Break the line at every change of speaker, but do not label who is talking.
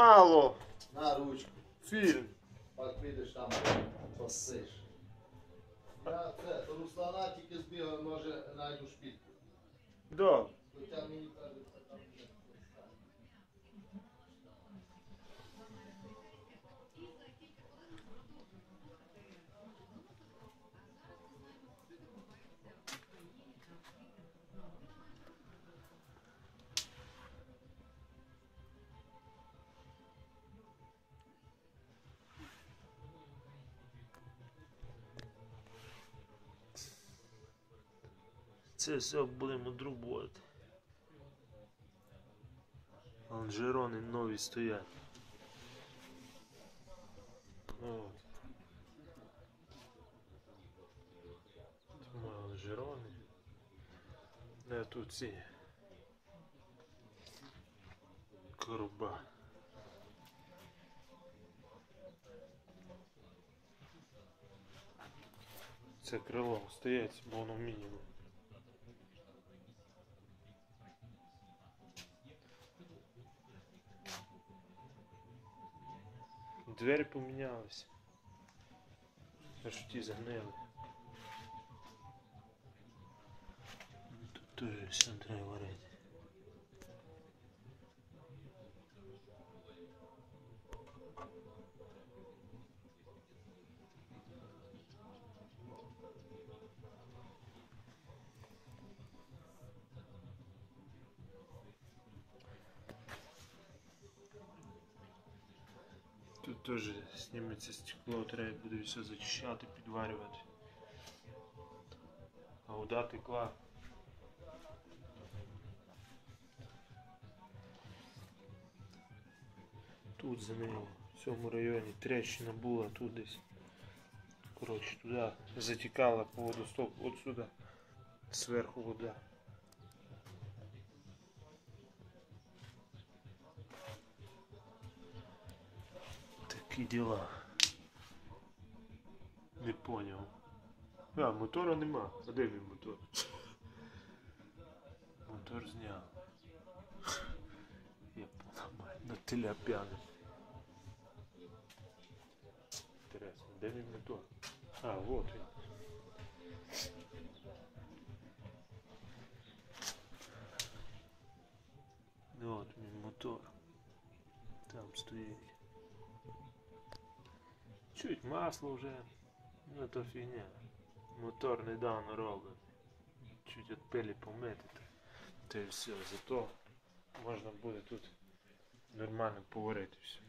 мало.
На ручку.
Фільм.
Пак підеш там посиш. Я це, Руслана тільки збігав, може найду шпітку.
Да. Це все будемо друбувати. Лонжерони нові стоять. Тут лонжерони. Не тут ці. Коруба. Це крило стоять, бо воно мінімум. Двері помінялися. Аж ті загнили. Тут теж все треба варити. Теж зніметься стекло, треба буде все зачищати, підварювати. А вода текла. Тут за нею, в цьому районі трещина була, тут десь. Коротше, туди затікала по водостоку, от сюди. Зверху вода. Такі діла. Не поняв. А, мотора нема. А де мій мотор? Мотор зняв. Я поламаю. На теля п'яний. Інтересно, де мій мотор? А, вот він. Чуть масло вже. Ну то фігня. Мотор недавно робив. Чуть от пилі помити. Та й все. Зато можна буде тут нормально поварити все.